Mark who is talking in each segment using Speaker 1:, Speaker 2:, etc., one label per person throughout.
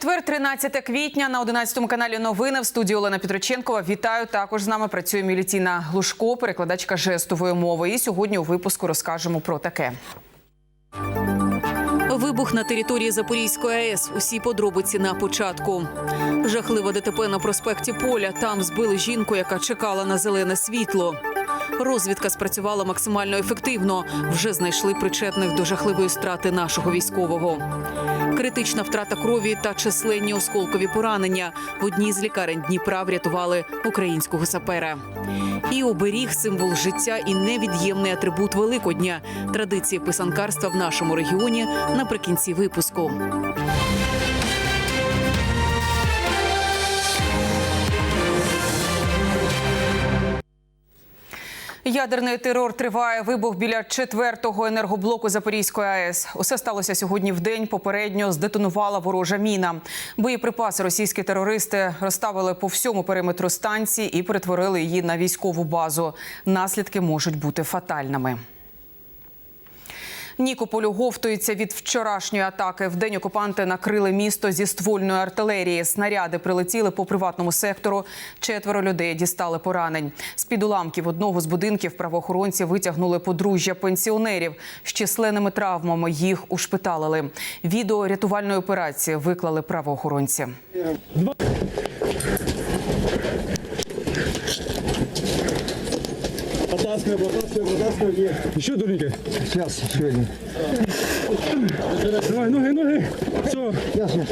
Speaker 1: Четвер, 13 квітня на 11 каналі Новини в студії Олена Петроченкова. Вітаю. Також з нами працює Мілітіна Глушко, перекладачка жестової мови. І сьогодні у випуску розкажемо про таке. Вибух на території Запорізької АЕС. Усі подробиці на початку. Жахливе ДТП на проспекті Поля. Там збили жінку, яка чекала на зелене світло. Розвідка спрацювала максимально ефективно. Вже знайшли причетних до жахливої страти нашого військового. Критична втрата крові та численні осколкові поранення в одній з лікарень Дніпра врятували українського сапера. І оберіг символ життя і невід'ємний атрибут Великодня традиції писанкарства в нашому регіоні наприкінці випуску. Ядерний терор триває. Вибух біля четвертого енергоблоку Запорізької АЕС. Усе сталося сьогодні в день. Попередньо здетонувала ворожа міна. Боєприпаси російські терористи розставили по всьому периметру станції і перетворили її на військову базу. Наслідки можуть бути фатальними. Нікополь оговтується від вчорашньої атаки. Вдень окупанти накрили місто зі ствольної артилерії. Снаряди прилетіли по приватному сектору. Четверо людей дістали поранень. З під уламків одного з будинків правоохоронці витягнули подружжя пенсіонерів з численними травмами. Їх ушпиталили. Відео рятувальної операції виклали правоохоронці.
Speaker 2: Потаскивай, потаскивай, потаскивай. Еще дурника.
Speaker 3: Сейчас, еще один.
Speaker 2: Давай, ноги, ноги. Все.
Speaker 3: Сейчас, сейчас.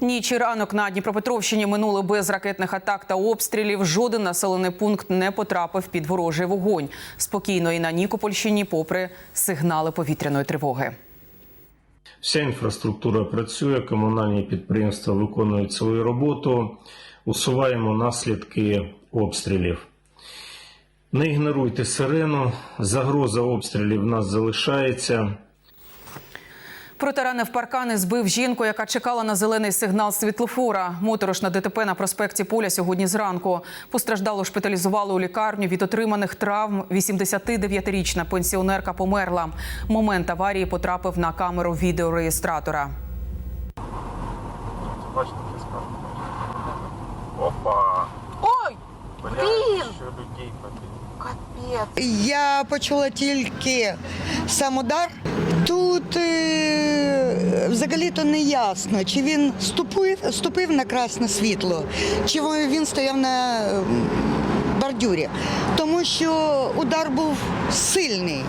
Speaker 1: Ніч і ранок на Дніпропетровщині минули без ракетних атак та обстрілів. Жоден населений пункт не потрапив під ворожий вогонь. Спокійно і на Нікопольщині, попри сигнали повітряної тривоги.
Speaker 4: Вся інфраструктура працює, комунальні підприємства виконують свою роботу, усуваємо наслідки обстрілів. Не ігноруйте сирену, загроза обстрілів в нас залишається.
Speaker 1: Протаранив паркани збив жінку, яка чекала на зелений сигнал світлофора. Моторошна ДТП на проспекті Поля сьогодні зранку. Постраждало шпиталізували у лікарню від отриманих травм. 89-річна пенсіонерка померла. Момент аварії потрапив на камеру відеореєстратора.
Speaker 5: Бачите,
Speaker 6: Я почула тільки сам удар. Тут е, взагалі-то не ясно, чи він ступив, ступив на красне світло, чи він стояв на бордюрі. Тому що удар був сильний.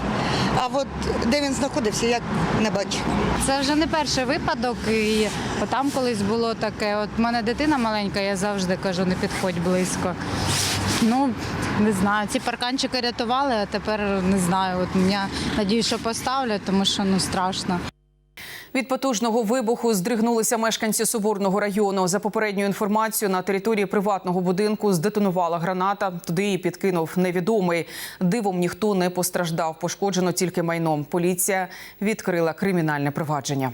Speaker 6: А от де він знаходився, я не бачу.
Speaker 7: Це вже не перший випадок, і там колись було таке. От в мене дитина маленька, я завжди кажу, не підходь близько. Ну, не знаю, ці парканчики рятували, а тепер не знаю. От я надію, що поставлять, тому що ну страшно.
Speaker 1: Від потужного вибуху здригнулися мешканці Соборного району. За попередньою інформацією, на території приватного будинку здетонувала граната. Туди її підкинув невідомий. Дивом ніхто не постраждав. Пошкоджено тільки майно. Поліція відкрила кримінальне провадження.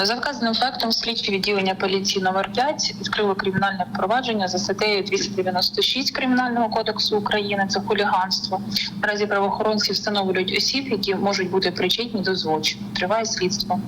Speaker 8: За вказаним фактом слідчі відділення поліції номер 5 відкрили кримінальне впровадження за статтею 296 кримінального кодексу України. Це хуліганство. Наразі правоохоронці встановлюють осіб, які можуть бути причетні до злочину. Триває слідство.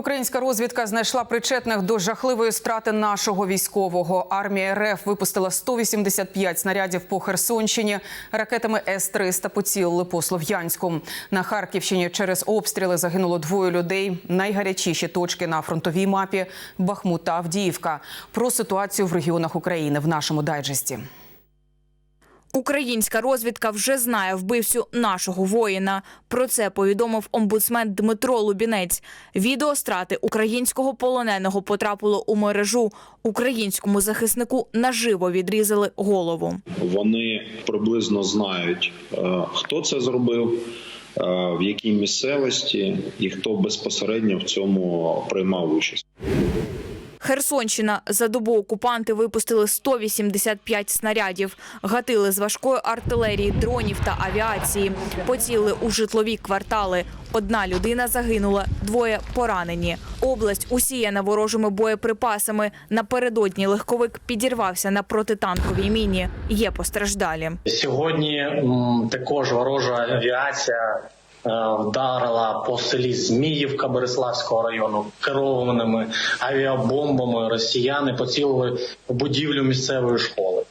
Speaker 1: Українська розвідка знайшла причетних до жахливої страти нашого військового. Армія РФ випустила 185 снарядів по Херсонщині. Ракетами С-300 поцілили по Слов'янську. На Харківщині через обстріли загинуло двоє людей. Найгарячіші точки на фронтовій мапі Бахмут та Авдіївка. Про ситуацію в регіонах України в нашому дайджесті.
Speaker 9: Українська розвідка вже знає вбивцю нашого воїна. Про це повідомив омбудсмен Дмитро Лубінець. Відео страти українського полоненого потрапило у мережу. Українському захиснику наживо відрізали голову.
Speaker 10: Вони приблизно знають, е, хто це зробив, е, в якій місцевості і хто безпосередньо в цьому приймав участь.
Speaker 9: Херсонщина за добу окупанти випустили 185 снарядів, гатили з важкої артилерії, дронів та авіації, поцілили у житлові квартали. Одна людина загинула, двоє поранені. Область усіяна ворожими боєприпасами. Напередодні легковик підірвався на протитанковій міні. Є постраждалі.
Speaker 3: Сьогодні також ворожа авіація вдарила по селі Зміївка Береславського району керованими авіабомбами. Росіяни поцілили будівлю місцевої школи.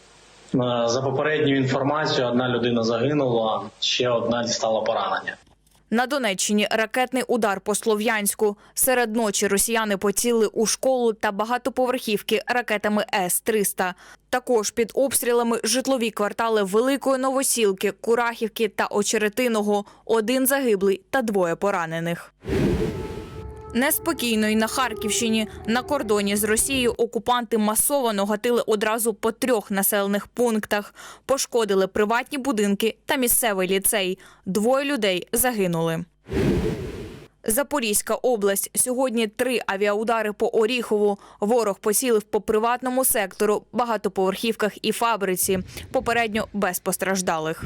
Speaker 3: Е, За попередньою інформацією, одна людина загинула, ще одна дістала поранення.
Speaker 9: На Донеччині ракетний удар по Слов'янську. Серед ночі росіяни поцілили у школу та багатоповерхівки ракетами С-300. Також під обстрілами житлові квартали Великої Новосілки, Курахівки та Очеретиного. Один загиблий та двоє поранених. Неспокійно й на Харківщині на кордоні з Росією окупанти масово гатили одразу по трьох населених пунктах, пошкодили приватні будинки та місцевий ліцей. Двоє людей загинули. Запорізька область. Сьогодні три авіаудари по Оріхову. Ворог поцілив по приватному сектору, багатоповерхівках і фабриці. Попередньо без постраждалих.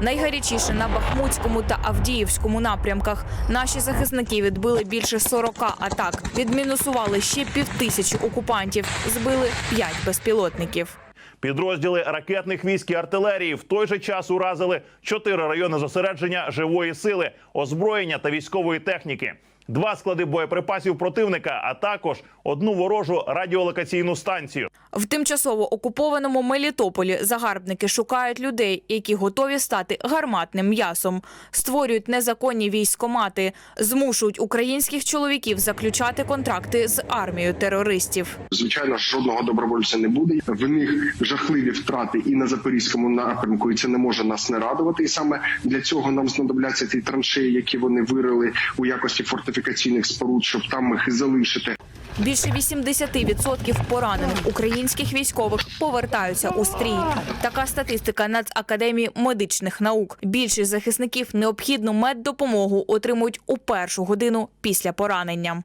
Speaker 9: Найгарячіше на Бахмутському та Авдіївському напрямках. Наші захисники відбили більше 40 атак. Відмінусували ще півтисячі окупантів. Збили 5 безпілотників.
Speaker 11: Підрозділи ракетних військ і артилерії в той же час уразили чотири райони зосередження живої сили, озброєння та військової техніки. Два склади боєприпасів противника, а також одну ворожу радіолокаційну станцію.
Speaker 9: В тимчасово окупованому Мелітополі загарбники шукають людей, які готові стати гарматним м'ясом, створюють незаконні військомати, змушують українських чоловіків заключати контракти з армією терористів.
Speaker 12: Звичайно, жодного добровольця не буде. В них жахливі втрати і на запорізькому напрямку, і це не може нас не радувати. І саме для цього нам знадобляться ті траншеї, які вони вирили у якості фортифікаційних споруд, щоб там їх і залишити.
Speaker 9: Більше 80% поранених українських військових повертаються у стрій. Така статистика Нацакадемії медичних наук. Більшість захисників необхідну меддопомогу отримують у першу годину після поранення.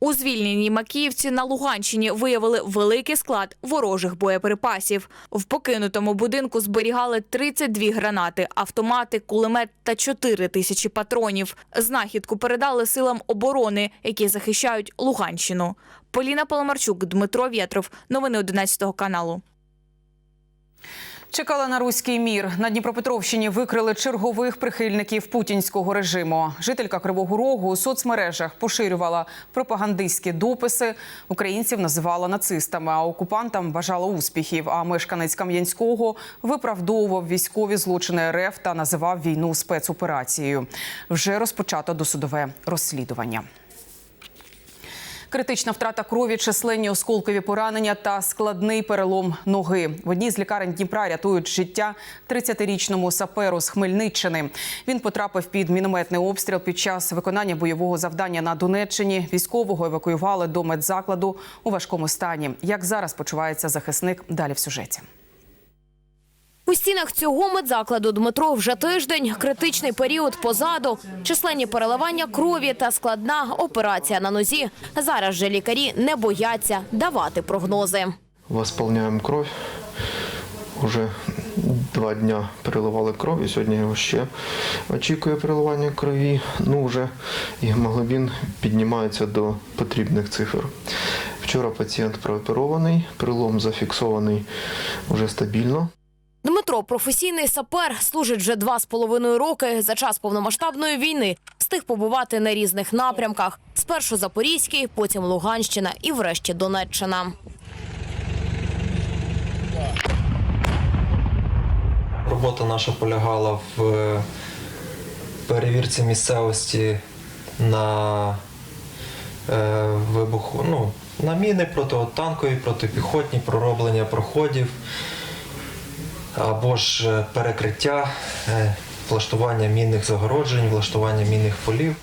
Speaker 9: У звільненій Макіївці на Луганщині виявили великий склад ворожих боєприпасів. В покинутому будинку зберігали 32 гранати, автомати, кулемет та 4 тисячі патронів. Знахідку передали силам оборони, які захищають Луганщину. Поліна Паламарчук, Дмитро Вєтров. Новини 11 каналу.
Speaker 1: Чекала на руський мір. На Дніпропетровщині викрили чергових прихильників путінського режиму. Жителька Кривого Рогу у соцмережах поширювала пропагандистські дописи. Українців називала нацистами, а окупантам бажала успіхів. А мешканець Кам'янського виправдовував військові злочини РФ та називав війну спецоперацією. Вже розпочато досудове розслідування. Критична втрата крові, численні осколкові поранення та складний перелом ноги. В одній з лікарень Дніпра рятують життя 30-річному саперу з Хмельниччини. Він потрапив під мінометний обстріл під час виконання бойового завдання на Донеччині. Військового евакуювали до медзакладу у важкому стані. Як зараз почувається захисник? Далі в сюжеті.
Speaker 13: У стінах цього медзакладу Дмитро вже тиждень. Критичний період позаду, численні переливання крові та складна операція на нозі. Зараз же лікарі не бояться давати прогнози.
Speaker 14: Восполняємо кров. Уже два дня переливали кров, і сьогодні його ще очікує переливання крові. Ну, вже і гемоглобін піднімається до потрібних цифр. Вчора пацієнт прооперований, перелом зафіксований вже стабільно.
Speaker 13: Дмитро професійний сапер, служить вже два з половиною роки. За час повномасштабної війни встиг побувати на різних напрямках. Спершу Запорізький, потім Луганщина і врешті Донеччина.
Speaker 15: Робота наша полягала в е, перевірці місцевості на е, вибуху, ну, на міни протитанкові, протипіхотні, пророблення проходів або ж е, перекриття, е, влаштування мінних загороджень, влаштування мінних полів.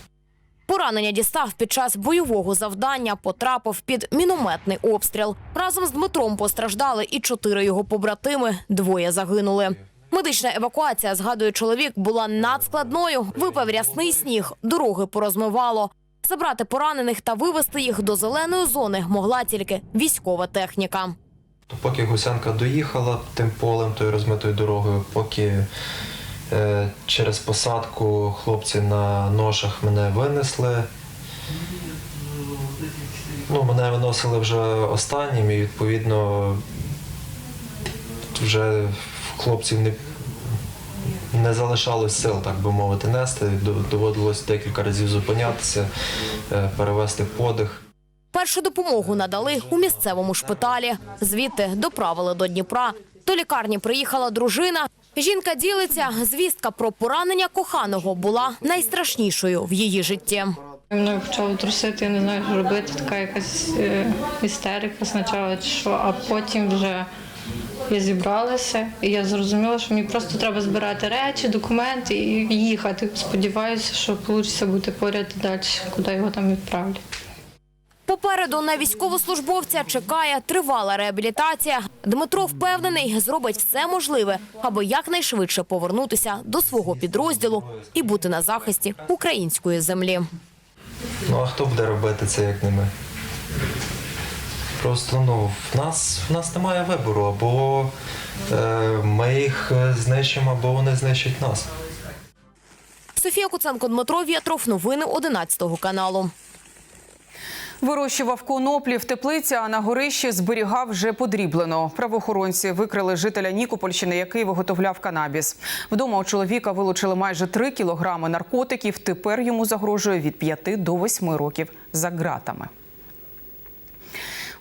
Speaker 13: Поранення дістав під час бойового завдання, потрапив під мінометний обстріл. Разом з Дмитром постраждали і чотири його побратими. Двоє загинули. Медична евакуація, згадує чоловік, була надскладною. Випав рясний сніг, дороги порозмивало. Забрати поранених та вивезти їх до зеленої зони могла тільки військова техніка.
Speaker 15: То поки гусянка доїхала тим полем, тою розмитою дорогою, поки е, через посадку хлопці на ношах мене винесли. Ну, мене виносили вже останнім і відповідно вже хлопців не, не залишалось сил, так би мовити, нести. Доводилось декілька разів зупинятися, е, перевести подих.
Speaker 13: Першу допомогу надали у місцевому шпиталі. Звідти доправили до Дніпра. До лікарні приїхала дружина. Жінка ділиться, звістка про поранення коханого була найстрашнішою в її житті.
Speaker 16: Мною почало трусити, не знаю, що робити. Така якась е, істерика спочатку, що, а потім вже я зібралася, і я зрозуміла, що мені просто треба збирати речі, документи і їхати. Сподіваюся, що вийде бути поряд і далі, куди його там відправлять.
Speaker 13: Попереду на військовослужбовця чекає тривала реабілітація. Дмитро впевнений, зробить все можливе, аби якнайшвидше повернутися до свого підрозділу і бути на захисті української землі.
Speaker 15: Ну а хто буде робити це, як не ми? Просто ну, в нас, в нас немає вибору, або е, ми їх е, знищимо, або вони знищать нас.
Speaker 13: Софія Куценко, Дмитро Вєтров. Новини 11 каналу.
Speaker 1: Вирощував коноплі в теплиці, а на горищі зберігав вже подріблено. Правоохоронці викрили жителя Нікопольщини, який виготовляв канабіс. Вдома у чоловіка вилучили майже 3 кілограми наркотиків. Тепер йому загрожує від 5 до 8 років за ґратами.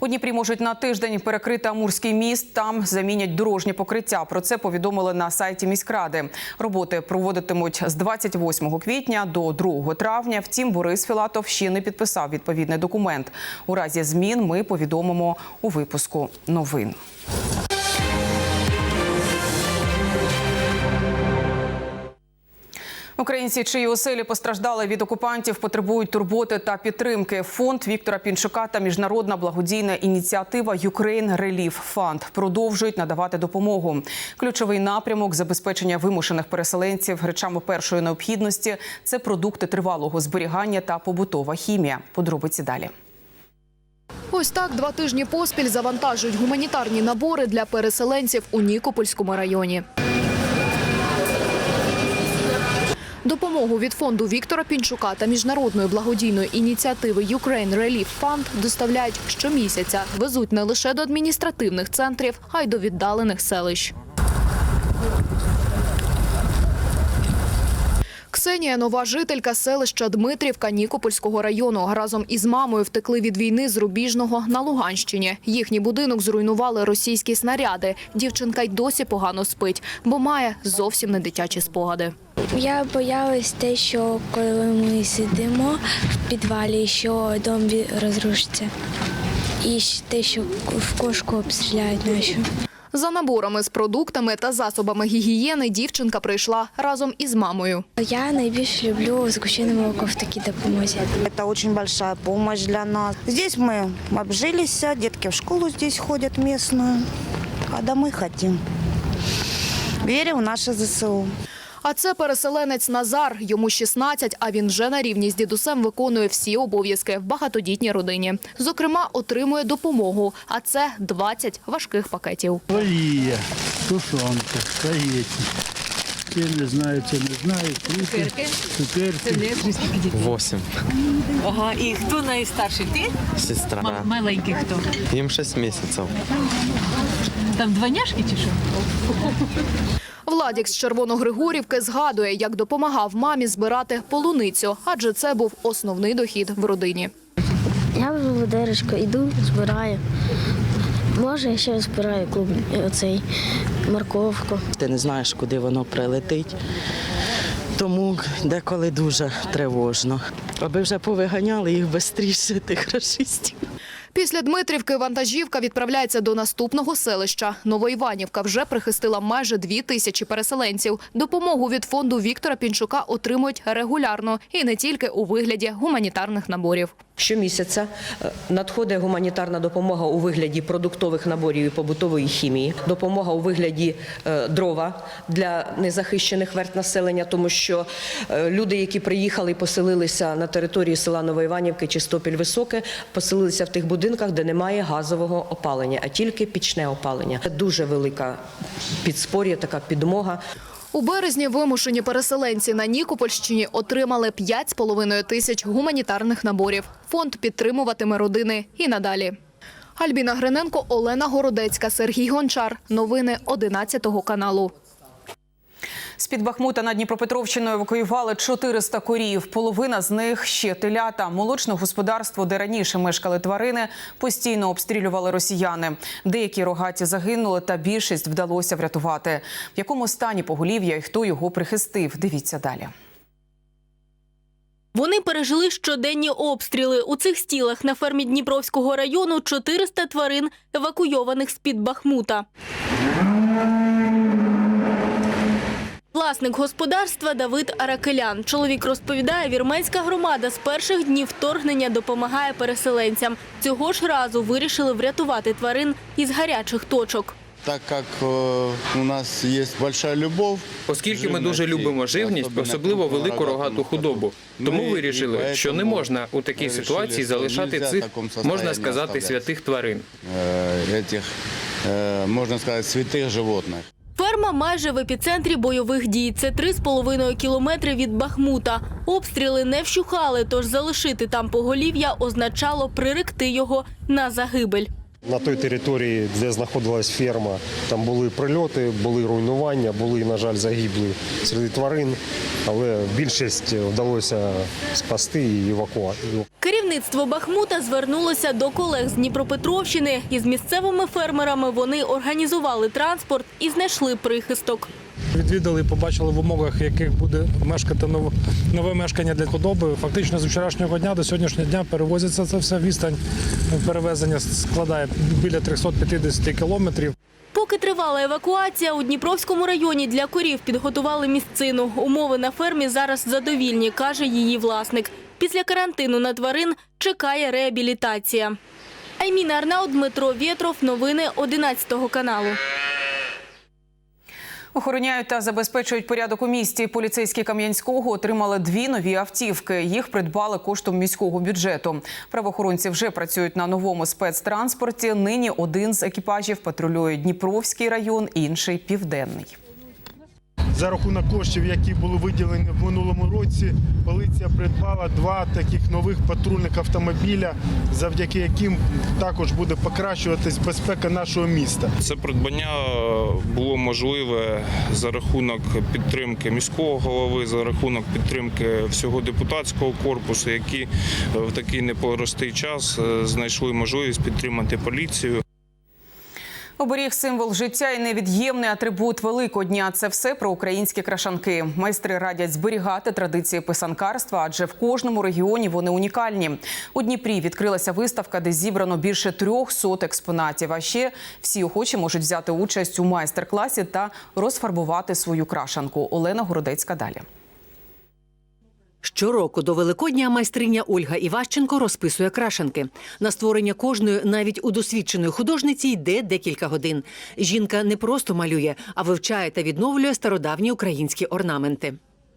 Speaker 1: У Дніпрі можуть на тиждень перекрити Амурський міст. Там замінять дорожнє покриття. Про це повідомили на сайті міськради. Роботи проводитимуть з 28 квітня до 2 травня. Втім, Борис Філатов ще не підписав відповідний документ. У разі змін ми повідомимо у випуску новин. Українці, чиї оселі постраждали від окупантів, потребують турботи та підтримки. Фонд Віктора Пінчука та міжнародна благодійна ініціатива Ukraine Relief Fund продовжують надавати допомогу. Ключовий напрямок забезпечення вимушених переселенців речами першої необхідності це продукти тривалого зберігання та побутова хімія. Подробиці далі.
Speaker 17: Ось так два тижні поспіль завантажують гуманітарні набори для переселенців у Нікопольському районі. Допомогу від фонду Віктора Пінчука та міжнародної благодійної ініціативи Ukraine Relief Fund доставляють щомісяця. Везуть не лише до адміністративних центрів, а й до віддалених селищ. Ксенія – нова жителька селища Дмитрівка Нікопольського району. Разом із мамою втекли від війни з Рубіжного на Луганщині. Їхній будинок зруйнували російські снаряди. Дівчинка й досі погано спить, бо має зовсім не дитячі спогади.
Speaker 18: Я боялась те, що коли ми сидимо в підвалі, що дом розрушиться. І те, що в кошку обстріляють нашу.
Speaker 17: За наборами з продуктами та засобами гігієни дівчинка прийшла разом із мамою.
Speaker 18: Я найбільше люблю згущене молоко в такій допомозі.
Speaker 19: Це очень большая допомога для нас. Здесь ми обжилися, дітки в школу здесь ходять местную, а домой хочемо. Вірю в наше ЗСУ.
Speaker 17: А це переселенець Назар. Йому 16, а він вже на рівні з дідусем виконує всі обов'язки в багатодітній родині. Зокрема, отримує допомогу, а це 20 важких пакетів.
Speaker 20: Олія, тушонка, спагетті. Це не знаю, це не знаю. Цукерки. Цукерки.
Speaker 21: Восемь.
Speaker 22: Ага, і хто найстарший? Ти?
Speaker 21: Сестра.
Speaker 22: М- маленький хто?
Speaker 21: Їм 6 місяців.
Speaker 22: Там двойняшки чи що?
Speaker 17: Владік з Червоногригорівки згадує, як допомагав мамі збирати полуницю, адже це був основний дохід в родині.
Speaker 18: Я в володарочку йду, збираю. Може, я ще збираю клуб оцей морковку.
Speaker 23: Ти не знаєш, куди воно прилетить. Тому деколи дуже тривожно. Аби вже повиганяли їх швидше, тих рашистів.
Speaker 17: Після Дмитрівки вантажівка відправляється до наступного селища. Новоіванівка вже прихистила майже дві тисячі переселенців. Допомогу від фонду Віктора Пінчука отримують регулярно і не тільки у вигляді гуманітарних наборів.
Speaker 24: Щомісяця е, надходить гуманітарна допомога у вигляді продуктових наборів і побутової хімії, допомога у вигляді е, дрова для незахищених верт населення, тому що е, люди, які приїхали і поселилися на території села Новоіванівки, Чистопіль Високе, поселилися в тих будинках, де немає газового опалення, а тільки пічне опалення. Це дуже велика підспор'я, така підмога.
Speaker 17: У березні вимушені переселенці на Нікопольщині отримали 5,5 тисяч гуманітарних наборів. Фонд підтримуватиме родини і надалі. Альбіна Гриненко, Олена Городецька, Сергій Гончар. Новини 11 каналу.
Speaker 1: З-під Бахмута на Дніпропетровщину евакуювали 400 корів. Половина з них ще телята. Молочне господарство, де раніше мешкали тварини, постійно обстрілювали росіяни. Деякі рогаті загинули, та більшість вдалося врятувати. В якому стані поголів'я і хто його прихистив? Дивіться далі.
Speaker 25: Вони пережили щоденні обстріли. У цих стілах на фермі Дніпровського району 400 тварин, евакуйованих з-під Бахмута. Власник господарства Давид Аракелян. Чоловік розповідає, вірменська громада з перших днів вторгнення допомагає переселенцям. Цього ж разу вирішили врятувати тварин із гарячих точок.
Speaker 26: Так як е, у нас є велика любов,
Speaker 27: Оскільки ми дуже любимо живність, особливо велику рогату худобу, тому вирішили, що не можна у такій ситуації залишати цих, можна сказати, святих тварин.
Speaker 26: е, этих, е, можна сказати, святих животних.
Speaker 25: Ферма майже в епіцентрі бойових дій. Це 3,5 кілометри від Бахмута. Обстріли не вщухали, тож залишити там поголів'я означало приректи його на загибель.
Speaker 28: На той території, де знаходилась ферма, там були прильоти, були руйнування, були, на жаль, загиблі серед тварин, але більшість вдалося спасти і евакуати.
Speaker 25: Керівництво Бахмута звернулося до колег з Дніпропетровщини. Із місцевими фермерами вони організували транспорт і знайшли прихисток.
Speaker 29: Відвідали, побачили в умовах, яких буде мешкати нове, нове мешкання для худоби. Фактично з вчорашнього дня до сьогоднішнього дня перевозиться це все. Відстань перевезення складає біля 350 кілометрів.
Speaker 25: Поки тривала евакуація, у Дніпровському районі для корів підготували місцину. Умови на фермі зараз задовільні, каже її власник. Після карантину на тварин чекає реабілітація. Айміна Арнаут, Дмитро Вєтров. Новини 11 каналу.
Speaker 1: Охороняють та забезпечують порядок у місті. Поліцейські Кам'янського отримали дві нові автівки. Їх придбали коштом міського бюджету. Правоохоронці вже працюють на новому спецтранспорті. Нині один з екіпажів патрулює Дніпровський район, інший південний.
Speaker 30: За рахунок коштів, які були виділені в минулому році, поліція придбала два таких нових патрульних автомобіля, завдяки яким також буде покращуватись безпека нашого міста.
Speaker 31: Це придбання було можливе за рахунок підтримки міського голови, за рахунок підтримки всього депутатського корпусу, які в такий непростий час е, знайшли можливість підтримати поліцію.
Speaker 1: Оберіг символ життя і невід'ємний атрибут Великодня. Це все про українські крашанки. Майстри радять зберігати традиції писанкарства, адже в кожному регіоні вони унікальні. У Дніпрі відкрилася виставка, де зібрано більше трьох сот експонатів. А ще всі охочі можуть взяти участь у майстер-класі та розфарбувати свою крашанку. Олена Городецька далі.
Speaker 32: Щороку до Великодня майстриня Ольга Іващенко розписує крашенки. На створення кожної, навіть у досвідченої художниці, йде декілька годин. Жінка не просто малює, а вивчає та відновлює стародавні українські орнаменти.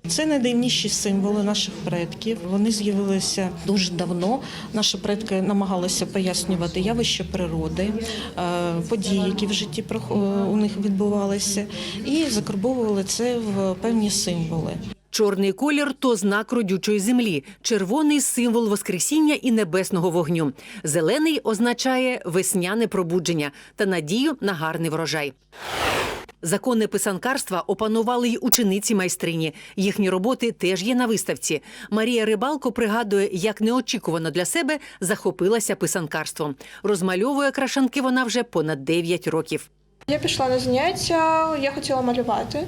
Speaker 33: Це найдивніші символи наших предків. Вони з'явилися дуже давно. Наші предки намагалися пояснювати явища природи, е, події, які в житті прох- у них відбувалися, і закарбовували це в певні символи.
Speaker 32: Чорний колір то знак родючої землі, червоний символ воскресіння і небесного вогню. Зелений означає весняне пробудження та надію на гарний врожай. Закони писанкарства опанували й учениці майстрині. Їхні роботи теж є на виставці. Марія Рибалко пригадує, як неочікувано для себе захопилася писанкарством. Розмальовує крашанки вона вже понад 9 років.
Speaker 34: Я пішла на заняття, я хотіла малювати.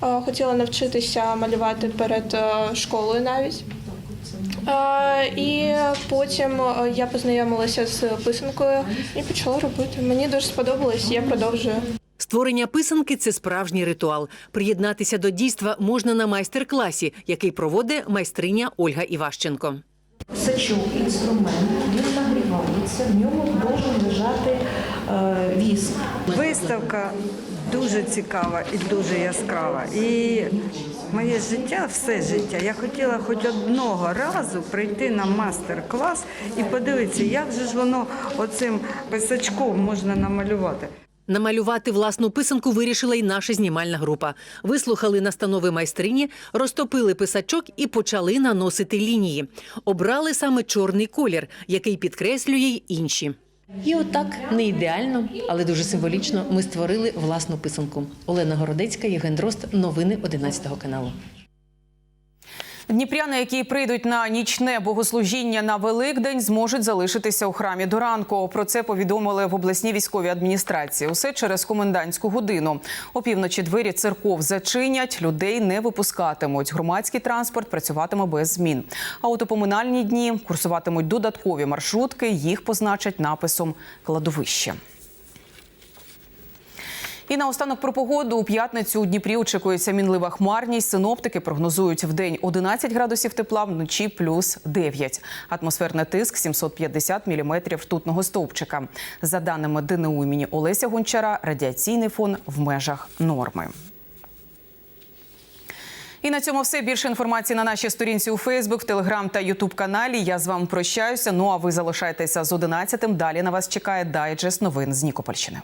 Speaker 34: Хотіла навчитися малювати перед е, школою навіть. І потім е, я познайомилася з писанкою і почала робити. Мені дуже сподобалось, я продовжую.
Speaker 32: Створення писанки це справжній ритуал. Приєднатися до дійства можна на майстер-класі, який проводить майстриня Ольга Іващенко.
Speaker 35: Сачок інструмент, він нагрівається, в ньому має лежати е, віск.
Speaker 12: Виставка дуже цікава і дуже яскрава. І моє життя, все життя. Я хотіла хоч одного разу прийти на мастер-клас і подивитися, як же ж воно оцим писачком можна намалювати.
Speaker 32: Намалювати власну писанку вирішила й наша знімальна група. Вислухали настанови майстрині, розтопили писачок і почали наносити лінії. Обрали саме чорний колір, який підкреслює й інші. І отак не ідеально, але дуже символічно ми створили власну писанку. Олена Городецька, Євген Дрозд. Новини 11 каналу.
Speaker 1: Дніпряни, які прийдуть на нічне богослужіння на Великдень, зможуть залишитися у храмі до ранку. Про це повідомили в обласній військовій адміністрації. Усе через комендантську годину. Опівночі двері церков зачинять, людей не випускатимуть. Громадський транспорт працюватиме без змін. А от у поминальні дні курсуватимуть додаткові маршрутки. Їх позначать написом кладовище. І наостанок про погоду у п'ятницю у Дніпрі очікується мінлива хмарність. Синоптики прогнозують в день 11 градусів тепла, вночі плюс 9. Атмосферний тиск 750 міліметрів ртутного стовпчика. За даними ДНУ імені Олеся Гончара, радіаційний фон в межах норми. І на цьому все більше інформації на нашій сторінці у Фейсбук, Телеграм та Ютуб каналі. Я з вами прощаюся. Ну а ви залишайтеся з 11-тим. Далі на вас чекає дайджест новин з Нікопольщини.